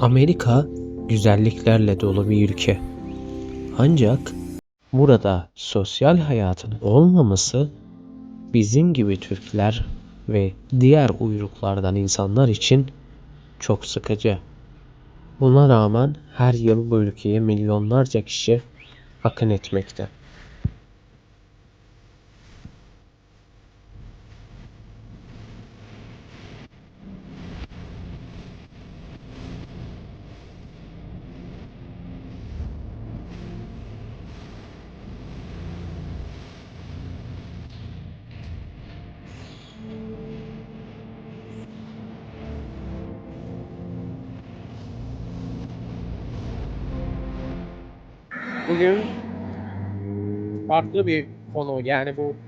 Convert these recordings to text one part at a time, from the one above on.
Amerika güzelliklerle dolu bir ülke. Ancak burada sosyal hayatın olmaması bizim gibi Türkler ve diğer uyruklardan insanlar için çok sıkıcı. Buna rağmen her yıl bu ülkeye milyonlarca kişi akın etmekte. Bugün farklı bir konu yani bu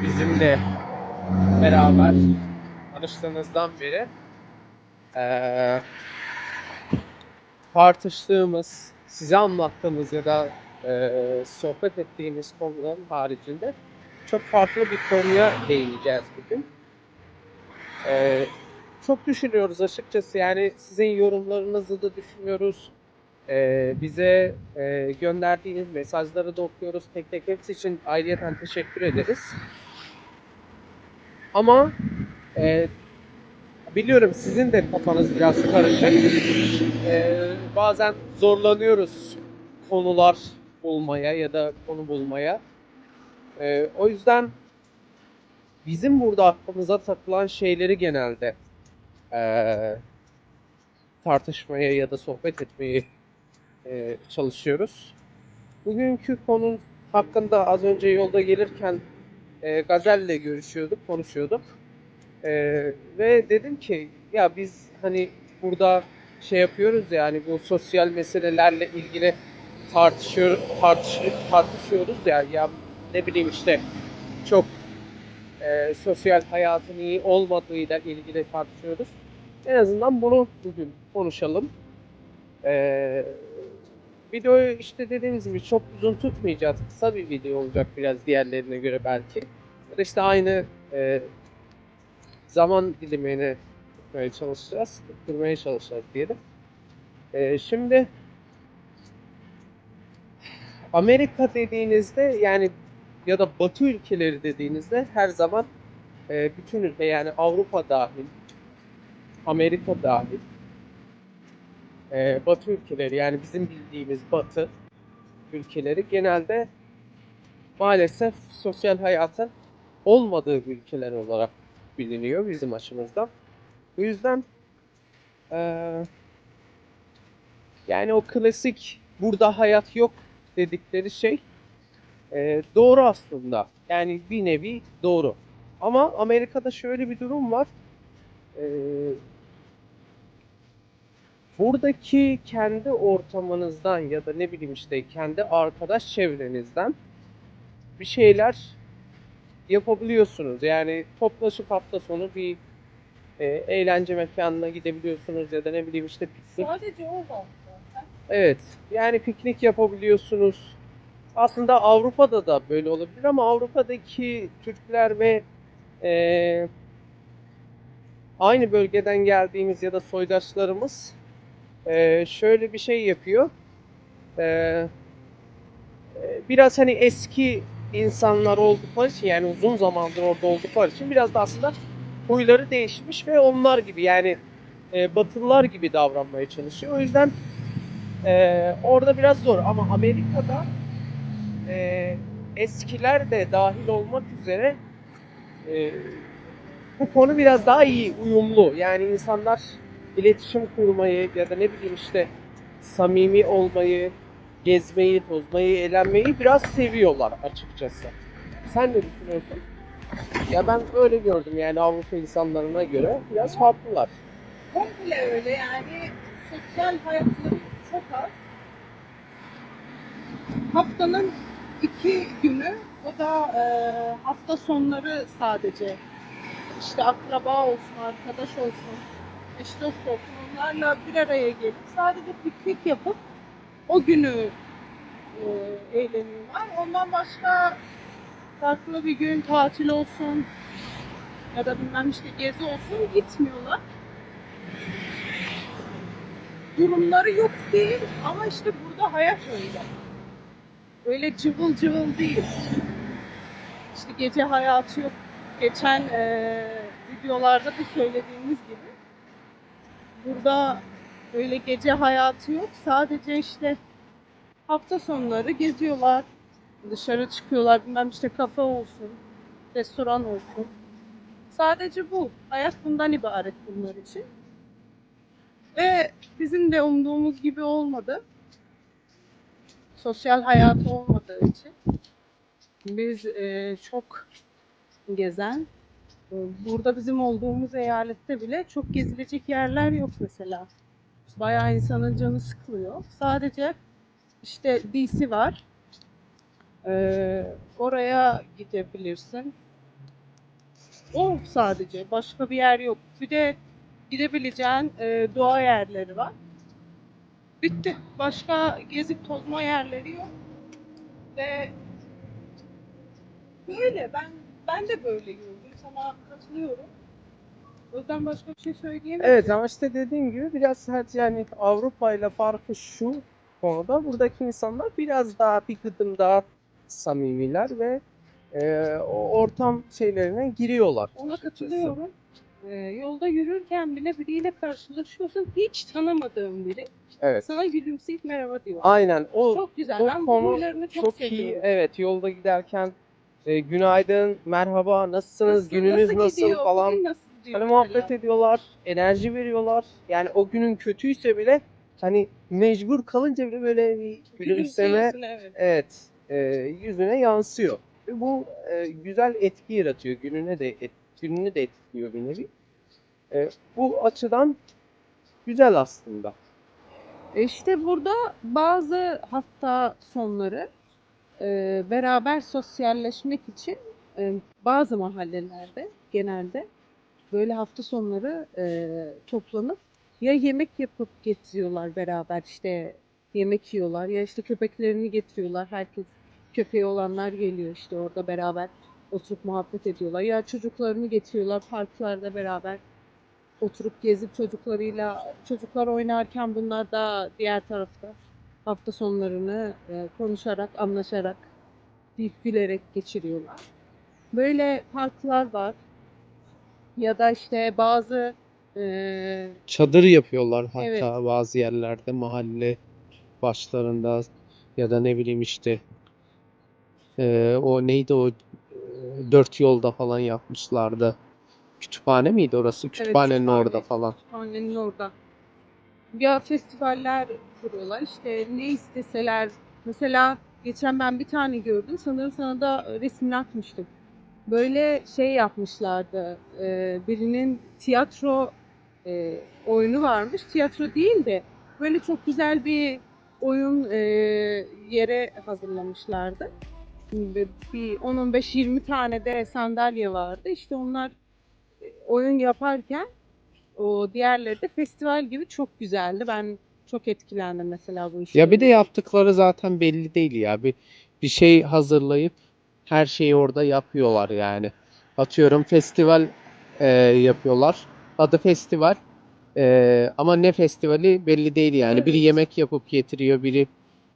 bizimle beraber tanıştığınızdan beri eee, tartıştığımız, size anlattığımız ya da eee, sohbet ettiğimiz konuların haricinde çok farklı bir konuya değineceğiz bugün. Eee, çok düşünüyoruz açıkçası yani sizin yorumlarınızı da düşünüyoruz. Eee, bize eee, gönderdiğiniz mesajları da okuyoruz. Tek tek hepsi için ayrıyeten teşekkür ederiz. Ama eee, biliyorum sizin de kafanız biraz karışık. Eee, bazen zorlanıyoruz konular bulmaya ya da konu bulmaya. Eee, o yüzden bizim burada aklımıza takılan şeyleri genelde eee, tartışmaya ya da sohbet etmeye eee, çalışıyoruz. Bugünkü konu hakkında az önce yolda gelirken e, Gazel'le görüşüyorduk, konuşuyorduk. E, ve dedim ki ya biz hani burada şey yapıyoruz ya hani bu sosyal meselelerle ilgili tartışıyor, tartış, tartışıyoruz ya ya ne bileyim işte çok e, sosyal hayatın iyi olmadığıyla ilgili tartışıyoruz. En azından bunu bugün konuşalım. E, Videoyu işte dediğimiz gibi çok uzun tutmayacağız. Kısa bir video olacak biraz diğerlerine göre belki. İşte aynı e, zaman dilimini tutmaya çalışacağız. Tutturmaya çalışacağız diyelim. E, şimdi Amerika dediğinizde yani ya da Batı ülkeleri dediğinizde her zaman e, bütün ülke yani Avrupa dahil, Amerika dahil e, Batı ülkeleri yani bizim bildiğimiz Batı ülkeleri genelde maalesef sosyal hayatın olmadığı ülkeler olarak biliniyor bizim açımızdan. Bu yüzden eee, yani o klasik burada hayat yok dedikleri şey eee, doğru aslında. Yani bir nevi doğru. Ama Amerika'da şöyle bir durum var. Eee buradaki kendi ortamınızdan ya da ne bileyim işte kendi arkadaş çevrenizden bir şeyler yapabiliyorsunuz. Yani toplaşıp hafta sonu bir e, eğlence mekanına gidebiliyorsunuz ya da ne bileyim işte piknik. Sadece o var. Evet. Yani piknik yapabiliyorsunuz. Aslında Avrupa'da da böyle olabilir ama Avrupa'daki Türkler ve e, aynı bölgeden geldiğimiz ya da soydaşlarımız e, şöyle bir şey yapıyor. E, biraz hani eski insanlar oldukları için yani uzun zamandır orada oldukları için biraz da aslında huyları değişmiş ve onlar gibi yani e, Batılılar gibi davranmaya çalışıyor. O yüzden e, orada biraz zor ama Amerika'da e, eskiler de dahil olmak üzere e, bu konu biraz daha iyi uyumlu. Yani insanlar iletişim kurmayı ya da ne bileyim işte samimi olmayı, gezmeyi, tozmayı, eğlenmeyi biraz seviyorlar açıkçası. Sen ne düşünüyorsun? Ya ben öyle gördüm yani Avrupa insanlarına göre biraz farklılar. Komple öyle yani sosyal hayatları çok az. Haftanın iki günü o da e, hafta sonları sadece işte akraba olsun, arkadaş olsun, eş dost olsun onlarla bir araya gelip sadece piknik yapıp o günü e, eğleniyorlar. Ondan başka farklı bir gün tatil olsun ya da bilmem işte gezi olsun gitmiyorlar. durumları yok değil ama işte burada hayat öyle. Öyle cıvıl cıvıl değil. İşte gece hayatı yok. Geçen eee, videolarda da söylediğimiz gibi burada öyle gece hayatı yok. Sadece işte hafta sonları geziyorlar. Dışarı çıkıyorlar. Bilmem işte kafe olsun, restoran olsun. Sadece bu. Hayat bundan ibaret bunlar için. Ve bizim de umduğumuz gibi olmadı. Sosyal hayatı olmadığı için. Biz eee, çok gezen, e, burada bizim olduğumuz eyalette bile çok gezilecek yerler yok mesela. Bayağı insanın canı sıkılıyor. Sadece işte DC var. Eee, oraya gidebilirsin. O sadece. Başka bir yer yok. Bir de gidebileceğin e, doğa yerleri var. Bitti. Başka gezip tozma yerleri yok. Ve böyle ben ben de böyle gördüm. Sana katılıyorum. O yüzden başka bir şey söyleyemem. Evet ama işte dediğim gibi biraz sadece yani Avrupa ile farkı şu konuda buradaki insanlar biraz daha bir gıdım daha samimiler ve e, o ortam şeylerine giriyorlar. Ona katılıyorum. Ee, yolda yürürken bile biriyle karşılaşıyorsun. Hiç tanımadığın biri. Evet. Sana gülümseyip merhaba diyor. Aynen o Çok güzel. o ben konu çok, çok iyi. Evet yolda giderken e, günaydın, merhaba, nasılsınız, Nasıl- gününüz nasıl, gidiyor? falan nasıl diyor Hani muhabbet mesela. ediyorlar, enerji veriyorlar. Yani o günün kötüyse bile hani mecbur kalınca bile böyle bir gülümseme evet. evet e, yüzüne yansıyor. Ve bu e, güzel etki yaratıyor. Gününe de et, gününü de etkiliyor bir nevi. E, bu açıdan güzel aslında. E İşte burada bazı hafta sonları e, beraber sosyalleşmek için e, bazı mahallelerde genelde böyle hafta sonları e, toplanıp ya yemek yapıp getiriyorlar beraber işte yemek yiyorlar ya işte köpeklerini getiriyorlar. Herkes köpeği olanlar geliyor işte orada beraber oturup muhabbet ediyorlar. Ya çocuklarını getiriyorlar parklarda beraber oturup gezip çocuklarıyla çocuklar oynarken bunlar da diğer tarafta hafta sonlarını e, konuşarak, anlaşarak, deyip gülerek geçiriyorlar. Böyle parklar var. Ya da işte bazı e, Çadır yapıyorlar hatta Evet. bazı yerlerde mahalle başlarında ya da ne bileyim işte e, o neydi o e, dört yolda falan yapmışlardı. Kütüphane miydi orası? Kütüphanenin kütüphane. orada falan. Annenin orada. Ya festivaller kuruyorlar işte ne isteseler. Mesela geçen ben bir tane gördüm. Sanırım sana da resmini atmıştım. Böyle şey yapmışlardı. e, birinin tiyatro e, oyunu varmış. Tiyatro değil de böyle çok güzel bir oyun e, yere hazırlamışlardı. Bir bir 10-15-20 tane de sandalye vardı. İşte onlar e, oyun yaparken o diğerleri de festival gibi çok güzeldi. Ben çok etkilendim mesela bu işe. Ya bir de yaptıkları zaten belli değil ya. Bir bir şey hazırlayıp her şeyi orada yapıyorlar yani. Atıyorum festival e, yapıyorlar. Adı festival. E, ama ne festivali belli değil yani. Biri Evet. yemek yapıp getiriyor, biri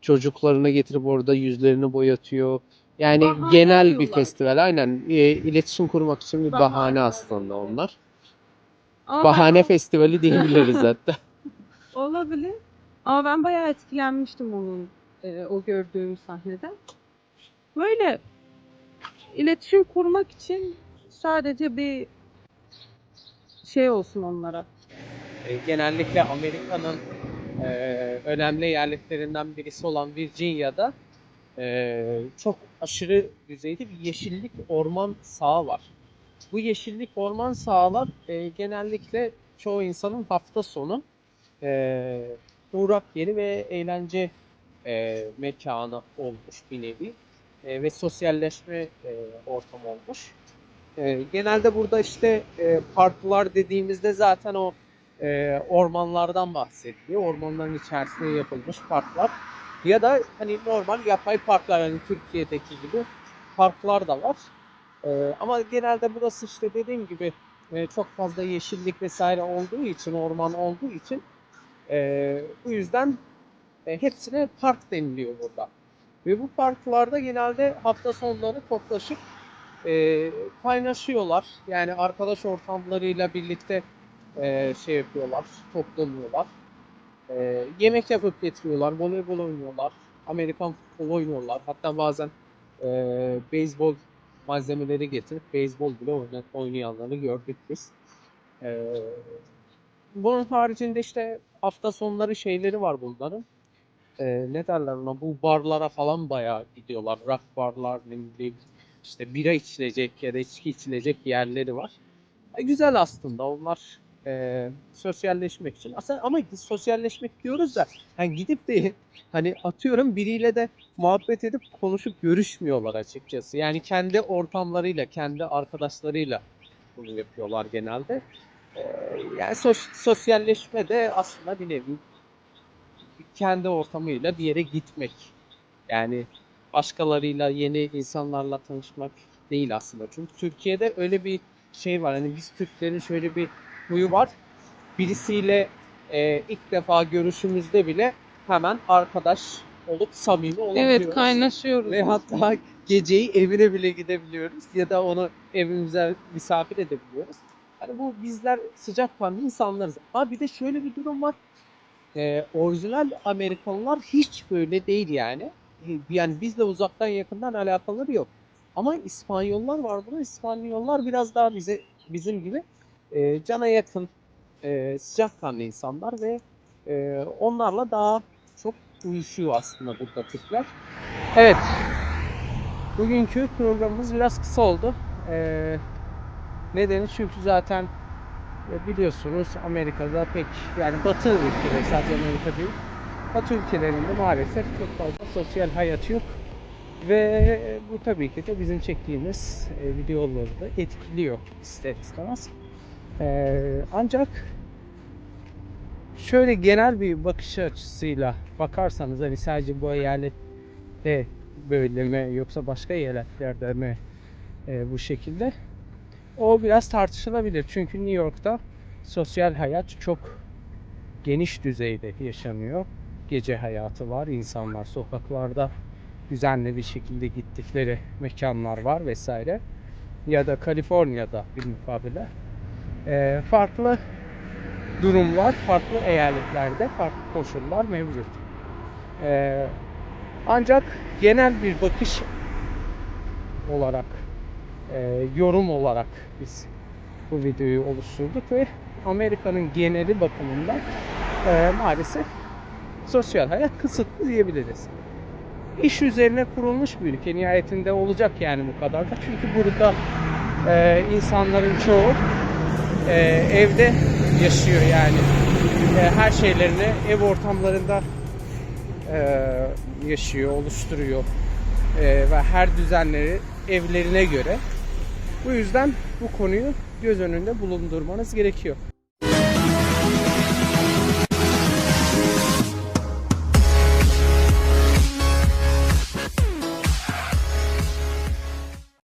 çocuklarını getirip orada yüzlerini boyatıyor. Yani Bahane genel bir arıyorlar. festival. Aynen. E, iletişim kurmak için bir Bahane bahane aslında onlar. Ama Bahane festivali diyebiliriz hatta. ben- olabilir. Ama ben bayağı etkilenmiştim onun e, o gördüğüm sahneden. Böyle iletişim kurmak için sadece bir şey olsun onlara. E, genellikle Amerika'nın e, önemli yerliklerinden birisi olan Virginia'da e, çok aşırı düzeyde bir yeşillik orman sağı var. Bu yeşillik orman sahalar e, genellikle çoğu insanın hafta sonu e, uğrak yeri ve eğlence e, mekanı olmuş bir nevi E, ve sosyalleşme e, ortamı olmuş. E, genelde burada işte e, parklar dediğimizde zaten o e, ormanlardan bahsediliyor. Ormanların içerisinde yapılmış parklar. Ya da hani normal yapay parklar yani Türkiye'deki gibi parklar da var. E, ama genelde burası işte dediğim gibi e, çok fazla yeşillik vesaire olduğu için, orman olduğu için E, bu yüzden e, hepsine park deniliyor burada. Ve bu parklarda genelde hafta sonları toplaşıp e, kaynaşıyorlar. Yani arkadaş ortamlarıyla birlikte e, şey yapıyorlar, toplanıyorlar. E, yemek yapıp getiriyorlar, voleybol oynuyorlar, Amerikan futbolu oynuyorlar. Hatta bazen e, beyzbol malzemeleri getirip beyzbol bile oynat, oynayanları gördük biz. E, bunun haricinde işte hafta sonları şeyleri var bunların. E, ne derler ona? Bu barlara falan bayağı gidiyorlar. Rock barlar, ne bileyim işte bira içilecek ya da içki içilecek yerleri var. E, güzel aslında onlar e, sosyalleşmek için. Aslında ama sosyalleşmek diyoruz da hani gidip de hani atıyorum biriyle de muhabbet edip konuşup görüşmüyorlar açıkçası. Yani kendi ortamlarıyla, kendi arkadaşlarıyla bunu yapıyorlar genelde. E, yani sos- sosyalleşme de aslında bir nevi kendi ortamıyla bir yere gitmek. Yani başkalarıyla, yeni insanlarla tanışmak değil aslında. Çünkü Türkiye'de öyle bir şey var. Hani biz Türklerin şöyle bir huyu var. Birisiyle e, ilk defa görüşümüzde bile hemen arkadaş olup samimi olabiliyoruz. Evet kaynaşıyoruz. Ve hatta geceyi evine bile gidebiliyoruz ya da onu evimize misafir edebiliyoruz. Hani bu bizler sıcakkanlı insanlarız. Ama bir de şöyle bir durum var. Ee, orijinal Amerikalılar hiç böyle değil yani. Ee, Yani bizle uzaktan yakından alakaları yok. Ama İspanyollar var burada. İspanyollar biraz daha bize bizim gibi e, cana yakın, e, sıcakkanlı insanlar ve e, onlarla daha çok uyuşuyor aslında burada Türkler. Evet. Bugünkü programımız biraz kısa oldu. Ee, nedeni çünkü zaten e, biliyorsunuz Amerika'da pek yani Batı ülkeleri sadece Amerika değil. Batı ülkelerinde maalesef çok fazla sosyal hayat yok. Ve bu tabii ki de bizim çektiğimiz e, videoları da etkiliyor ister istemez. Ee, ancak şöyle genel bir bakış açısıyla bakarsanız hani sadece bu eyalette böyle mi yoksa başka eyaletlerde mi e, bu şekilde o biraz tartışılabilir. Çünkü New York'ta sosyal hayat çok geniş düzeyde yaşanıyor. Gece hayatı var, insanlar sokaklarda düzenli bir şekilde gittikleri mekanlar var vesaire. Ya da Kaliforniya'da bir mukabele e, farklı durumlar, farklı eyaletlerde farklı koşullar mevcut. E, ancak genel bir bakış olarak, e, yorum olarak biz bu videoyu oluşturduk ve Amerika'nın geneli bakımından e, maalesef sosyal hayat kısıtlı diyebiliriz. İş üzerine kurulmuş bir ülke nihayetinde olacak yani bu kadar da. Çünkü burada e, insanların çoğu e, evde yaşıyor yani. E, her şeylerini ev ortamlarında e, yaşıyor, oluşturuyor. E, ve her düzenleri evlerine göre. Bu yüzden bu konuyu göz önünde bulundurmanız gerekiyor.